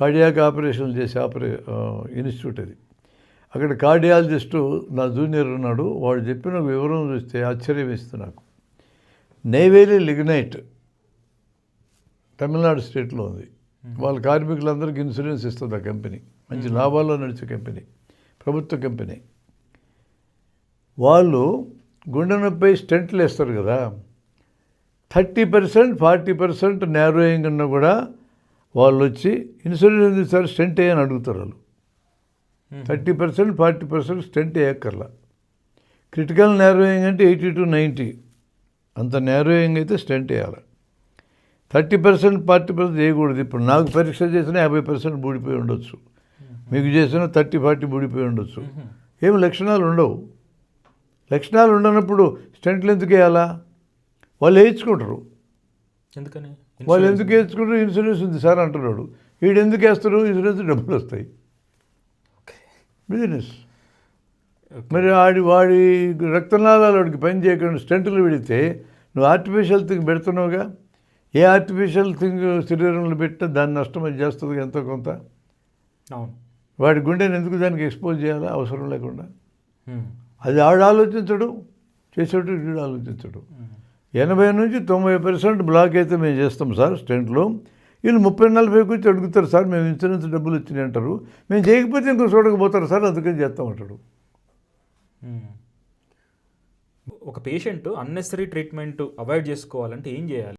Cardiac ఆపరేషన్లు చేసే ఆపరే institute అది. అక్కడ కార్డియాలజిస్టు నా జూనియర్ ఉన్నాడు వాడు చెప్పిన వివరం చూస్తే ఆశ్చర్యం వేస్తుంది నాకు. నైవేలి లిగ్నైట్ తమిళనాడు స్టేట్లో ఉంది. వాళ్ళ కార్మికులందరికీ ఇన్సూరెన్స్ ఇస్తుంది ఆ కంపెనీ. మంచి లాభాల్లో నడిచే కంపెనీ. ప్రభుత్వ కంపెనీ. వాళ్ళు గుండె నొప్పి స్టెంట్లు వేస్తారు కదా. Thirty percent forty percent narrowing ఉన్నా కూడా వాళ్ళు వచ్చి ఇన్సూరెన్స్ ఎందుకు సార్? స్టెంట్ అని అడుగుతారు వాళ్ళు. Thirty percent forty percent stent వేయక్కర్లా critical narrowing అంటే ఎయిటీ టు నైంటీ. అంత నేరోయింగ్ అయితే స్టెంట్ వేయాలి. థర్టీ పర్సెంట్ ఫార్టీ పర్సెంట్ చేయకూడదు ఇప్పుడు నాకు పరీక్ష చేసిన యాభై పర్సెంట్ బూడిపోయి ఉండొచ్చు. మీకు చేసిన థర్టీ ఫార్టీ బూడిపోయి ఉండొచ్చు. ఏమి లక్షణాలు ఉండవు. లక్షణాలు ఉండనప్పుడు స్టెంట్లు ఎందుకు వేయాలా? వాళ్ళు వేయించుకుంటారు. ఎందుకని? వాళ్ళు ఎందుకు వేసుకుంటారు? ఇన్సూరెన్స్ ఉంది సార్ అంటున్నాడు. వీడు ఎందుకు వేస్తారు? ఇన్సూరెన్స్ డబ్బులు వస్తాయి. బిజినెస్ మరి వాడి వాడి రక్తనాళాలు వాడికి పని చేయకుండా స్టెంట్లు పెడితే నువ్వు ఆర్టిఫిషియల్ థింగ్ పెడుతున్నావుగా? ఏ ఆర్టిఫిషియల్ థింగ్ శరీరంలో పెట్టినా దాని నష్టం అది చేస్తుంది ఎంతో కొంత? అవును. వాడి గుండెని ఎందుకు దానికి ఎక్స్పోజ్ చేయాలా? అవసరం లేకుండా. అది ఆడు ఆలోచించడు చేసేటు వీడు ఆలోచించడు. ఎనభై నుంచి తొంభై పర్సెంట్ బ్లాక్ అయితే మేము చేస్తాం సార్ స్టెంట్లో. వీళ్ళు ముప్పై నలభై వచ్చి అడుగుతారు సార్ మేము ఇన్సూరెన్స్ డబ్బులు వచ్చినాయి అంటారు. మేము చేయకపోతే ఇంకో చూడకపోతారు సార్ అందుకని చేస్తాం అంటాడు. ఒక పేషెంట్ అన్నెసరీ ట్రీట్మెంట్ అవాయిడ్ చేసుకోవాలంటే ఏం చేయాలి?